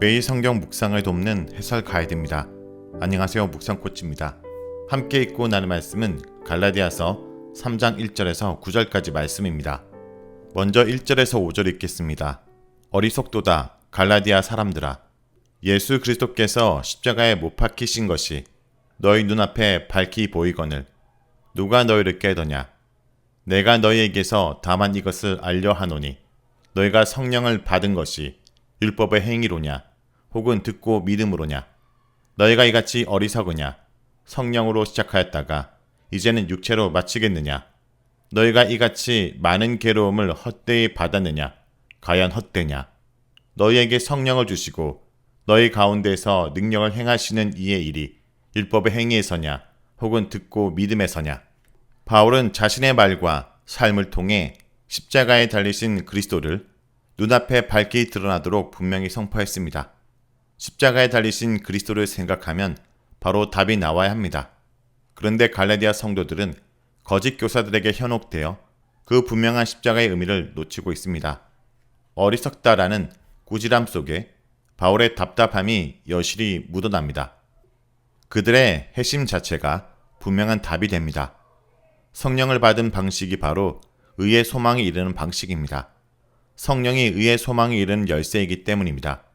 매일 성경 묵상을 돕는 해설 가이드입니다. 안녕하세요. 묵상 코치입니다. 함께 읽고 나눌 말씀은 갈라디아서 3장 1절에서 9절까지 말씀입니다. 먼저 1절에서 5절 읽겠습니다. 어리석도다 갈라디아 사람들아 예수 그리스도께서 십자가에 못 박히신 것이 너희 눈앞에 밝히 보이거늘 누가 너희를 깨더냐 내가 너희에게서 다만 이것을 알려 하노니 너희가 성령을 받은 것이 율법의 행위로냐 혹은 듣고 믿음으로냐? 너희가 이같이 어리석으냐? 성령으로 시작하였다가 이제는 육체로 마치겠느냐? 너희가 이같이 많은 괴로움을 헛되이 받았느냐? 과연 헛되냐? 너희에게 성령을 주시고 너희 가운데서 능력을 행하시는 이의 일이 율법의 행위에서냐? 혹은 듣고 믿음에서냐? 바울은 자신의 말과 삶을 통해 십자가에 달리신 그리스도를 눈앞에 밝게 드러나도록 분명히 선포했습니다. 십자가에 달리신 그리스도를 생각하면 바로 답이 나와야 합니다. 그런데 갈라디아 성도들은 거짓 교사들에게 현혹되어 그 분명한 십자가의 의미를 놓치고 있습니다. 어리석다라는 꾸지람 속에 바울의 답답함이 여실히 묻어납니다. 그들의 해심 자체가 분명한 답이 됩니다. 성령을 받은 방식이 바로 의의 소망이 이르는 방식입니다. 성령이 의의 소망이 이르는 열쇠이기 때문입니다.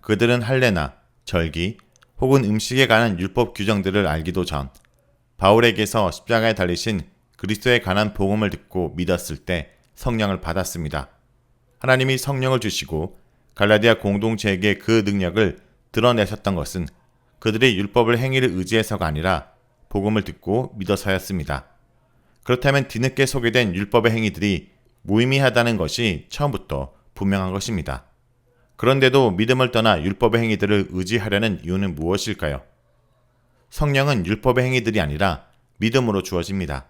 그들은 할례나 절기 혹은 음식에 관한 율법 규정들을 알기도 전 바울에게서 십자가에 달리신 그리스도에 관한 복음을 듣고 믿었을 때 성령을 받았습니다. 하나님이 성령을 주시고 갈라디아 공동체에게 그 능력을 드러내셨던 것은 그들의 율법을 행위를 의지해서가 아니라 복음을 듣고 믿어서였습니다. 그렇다면 뒤늦게 소개된 율법의 행위들이 무의미하다는 것이 처음부터 분명한 것입니다. 그런데도 믿음을 떠나 율법의 행위들을 의지하려는 이유는 무엇일까요? 성령은 율법의 행위들이 아니라 믿음으로 주어집니다.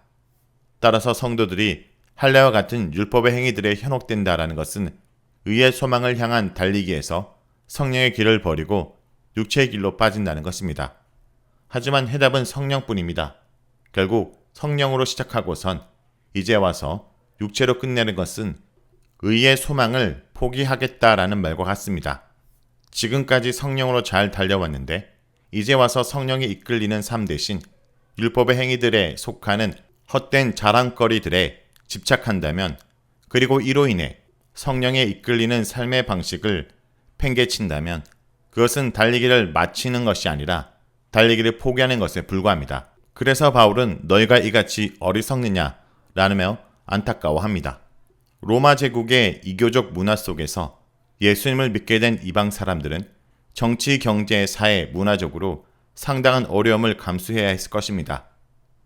따라서 성도들이 할례와 같은 율법의 행위들에 현혹된다라는 것은 의의 소망을 향한 달리기에서 성령의 길을 버리고 육체의 길로 빠진다는 것입니다. 하지만 해답은 성령뿐입니다. 결국 성령으로 시작하고선 이제 와서 육체로 끝내는 것은 의의 소망을 포기하겠다라는 말과 같습니다. 지금까지 성령으로 잘 달려왔는데 이제 와서 성령이 이끌리는 삶 대신 율법의 행위들에 속하는 헛된 자랑거리들에 집착한다면 그리고 이로 인해 성령에 이끌리는 삶의 방식을 팽개친다면 그것은 달리기를 마치는 것이 아니라 달리기를 포기하는 것에 불과합니다. 그래서 바울은 너희가 이같이 어리석느냐 라며 안타까워합니다. 로마 제국의 이교적 문화 속에서 예수님을 믿게 된 이방 사람들은 정치, 경제, 사회, 문화적으로 상당한 어려움을 감수해야 했을 것입니다.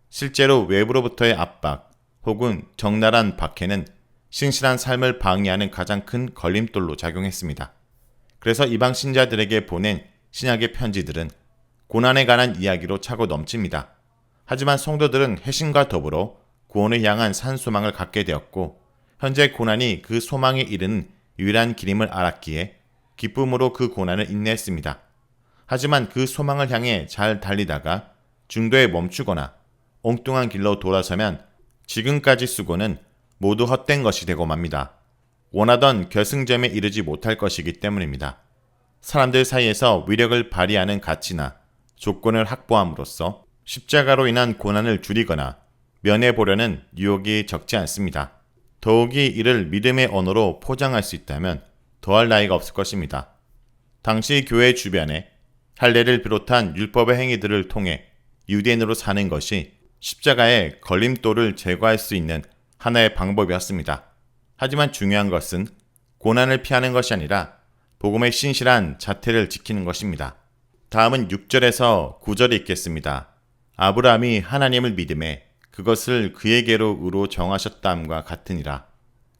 실제로 외부로부터의 압박 혹은 적나라한 박해는 신실한 삶을 방해하는 가장 큰 걸림돌로 작용했습니다. 그래서 이방 신자들에게 보낸 신약의 편지들은 고난에 관한 이야기로 차고 넘칩니다. 하지만 성도들은 해신과 더불어 구원을 향한 산소망을 갖게 되었고 현재 고난이 그 소망에 이르는 유일한 길임을 알았기에 기쁨으로 그 고난을 인내했습니다. 하지만 그 소망을 향해 잘 달리다가 중도에 멈추거나 엉뚱한 길로 돌아서면 지금까지 수고는 모두 헛된 것이 되고 맙니다. 원하던 결승점에 이르지 못할 것이기 때문입니다. 사람들 사이에서 위력을 발휘하는 가치나 조건을 확보함으로써 십자가로 인한 고난을 줄이거나 면해보려는 유혹이 적지 않습니다. 더욱이 이를 믿음의 언어로 포장할 수 있다면 더할 나위가 없을 것입니다. 당시 교회 주변에 할례를 비롯한 율법의 행위들을 통해 유대인으로 사는 것이 십자가의 걸림돌을 제거할 수 있는 하나의 방법이었습니다. 하지만 중요한 것은 고난을 피하는 것이 아니라 복음의 신실한 자태를 지키는 것입니다. 다음은 6절에서 9절이 있겠습니다. 아브라함이 하나님을 믿음에 그것을 그에게로 의로 정하셨다함과 같으니라.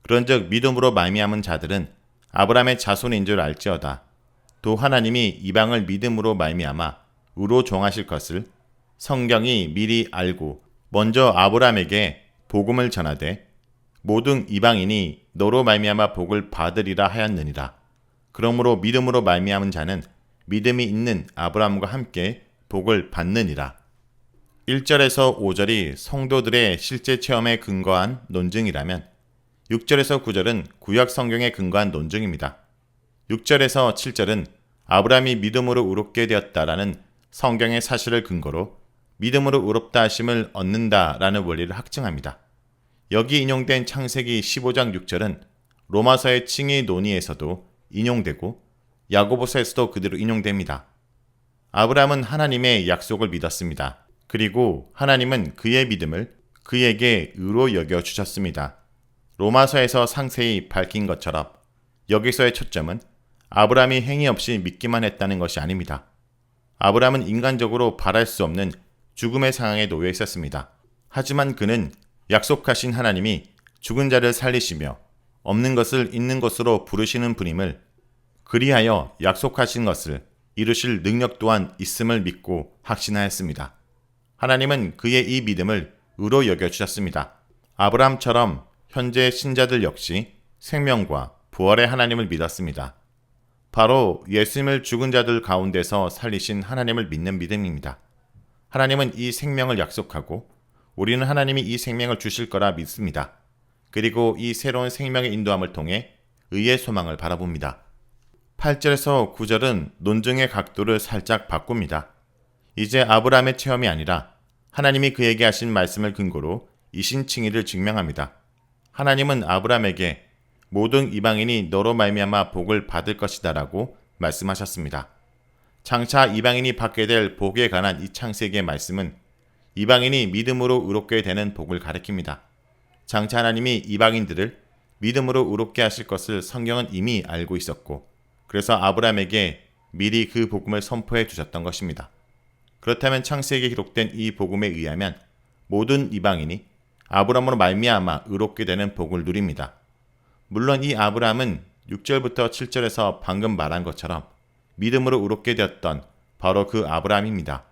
그런즉 믿음으로 말미암은 자들은 아브라함의 자손인 줄 알지어다. 또 하나님이 이방을 믿음으로 말미암아 의로 정하실 것을 성경이 미리 알고 먼저 아브라함에게 복음을 전하되 모든 이방인이 너로 말미암아 복을 받으리라 하였느니라. 그러므로 믿음으로 말미암은 자는 믿음이 있는 아브라함과 함께 복을 받느니라. 1절에서 5절이 성도들의 실제 체험에 근거한 논증이라면 6절에서 9절은 구약 성경에 근거한 논증입니다. 6절에서 7절은 아브라함이 믿음으로 의롭게 되었다라는 성경의 사실을 근거로 믿음으로 의롭다 하심을 얻는다라는 원리를 확증합니다. 여기 인용된 창세기 15장 6절은 로마서의 칭의 논의에서도 인용되고 야고보서에서도 그대로 인용됩니다. 아브라함은 하나님의 약속을 믿었습니다. 그리고 하나님은 그의 믿음을 그에게 의로 여겨 주셨습니다. 로마서에서 상세히 밝힌 것처럼 여기서의 초점은 아브라함이 행위 없이 믿기만 했다는 것이 아닙니다. 아브라함은 인간적으로 바랄 수 없는 죽음의 상황에 놓여 있었습니다. 하지만 그는 약속하신 하나님이 죽은 자를 살리시며 없는 것을 있는 것으로 부르시는 분임을 그리하여 약속하신 것을 이루실 능력 또한 있음을 믿고 확신하였습니다. 하나님은 그의 이 믿음을 의로 여겨 주셨습니다. 아브라함처럼 현재 신자들 역시 생명과 부활의 하나님을 믿었습니다. 바로 예수님을 죽은 자들 가운데서 살리신 하나님을 믿는 믿음입니다. 하나님은 이 생명을 약속하고 우리는 하나님이 이 생명을 주실 거라 믿습니다. 그리고 이 새로운 생명의 인도함을 통해 의의 소망을 바라봅니다. 8절에서 9절은 논증의 각도를 살짝 바꿉니다. 이제 아브라함의 체험이 아니라 하나님이 그에게 하신 말씀을 근거로 이신칭의를 증명합니다. 하나님은 아브라함에게 모든 이방인이 너로 말미암아 복을 받을 것이다라고 말씀하셨습니다. 장차 이방인이 받게 될 복에 관한 이 창세기의 말씀은 이방인이 믿음으로 의롭게 되는 복을 가리킵니다. 장차 하나님이 이방인들을 믿음으로 의롭게 하실 것을 성경은 이미 알고 있었고 그래서 아브라함에게 미리 그 복음을 선포해 주셨던 것입니다. 그렇다면 창세기에 기록된 이 복음에 의하면 모든 이방인이 아브라함으로 말미암아 의롭게 되는 복을 누립니다. 물론 이 아브라함은 6절부터 7절에서 방금 말한 것처럼 믿음으로 의롭게 되었던 바로 그 아브라함입니다.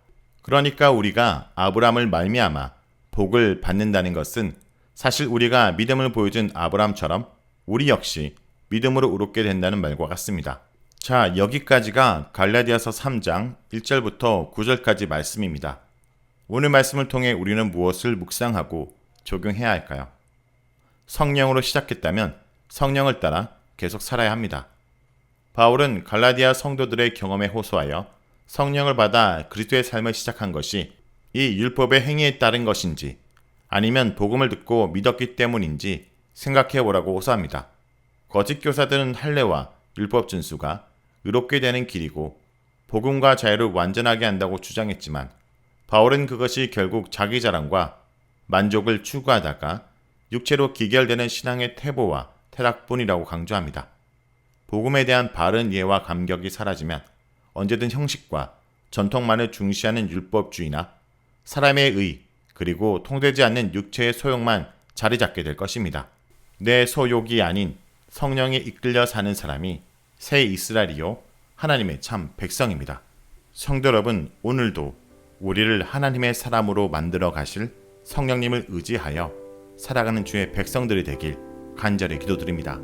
그러니까 우리가 아브라함을 말미암아 복을 받는다는 것은 사실 우리가 믿음을 보여준 아브라함처럼 우리 역시 믿음으로 의롭게 된다는 말과 같습니다. 자, 여기까지가 갈라디아서 3장 1절부터 9절까지 말씀입니다. 오늘 말씀을 통해 우리는 무엇을 묵상하고 적용해야 할까요? 성령으로 시작했다면 성령을 따라 계속 살아야 합니다. 바울은 갈라디아 성도들의 경험에 호소하여 성령을 받아 그리스도의 삶을 시작한 것이 이 율법의 행위에 따른 것인지 아니면 복음을 듣고 믿었기 때문인지 생각해 보라고 호소합니다. 거짓 교사들은 할례와 율법 준수가 의롭게 되는 길이고 복음과 자유를 완전하게 한다고 주장했지만 바울은 그것이 결국 자기 자랑과 만족을 추구하다가 육체로 기결되는 신앙의 태보와 태락뿐이라고 강조합니다. 복음에 대한 바른 이해와 감격이 사라지면 언제든 형식과 전통만을 중시하는 율법주의나 사람의 의 그리고 통되지 않는 육체의 소욕만 자리 잡게 될 것입니다. 내 소욕이 아닌 성령에 이끌려 사는 사람이 새 이스라엘이요 하나님의 참 백성입니다. 성도 여러분 오늘도 우리를 하나님의 사람으로 만들어 가실 성령님을 의지하여 살아가는 주의 백성들이 되길 간절히 기도드립니다.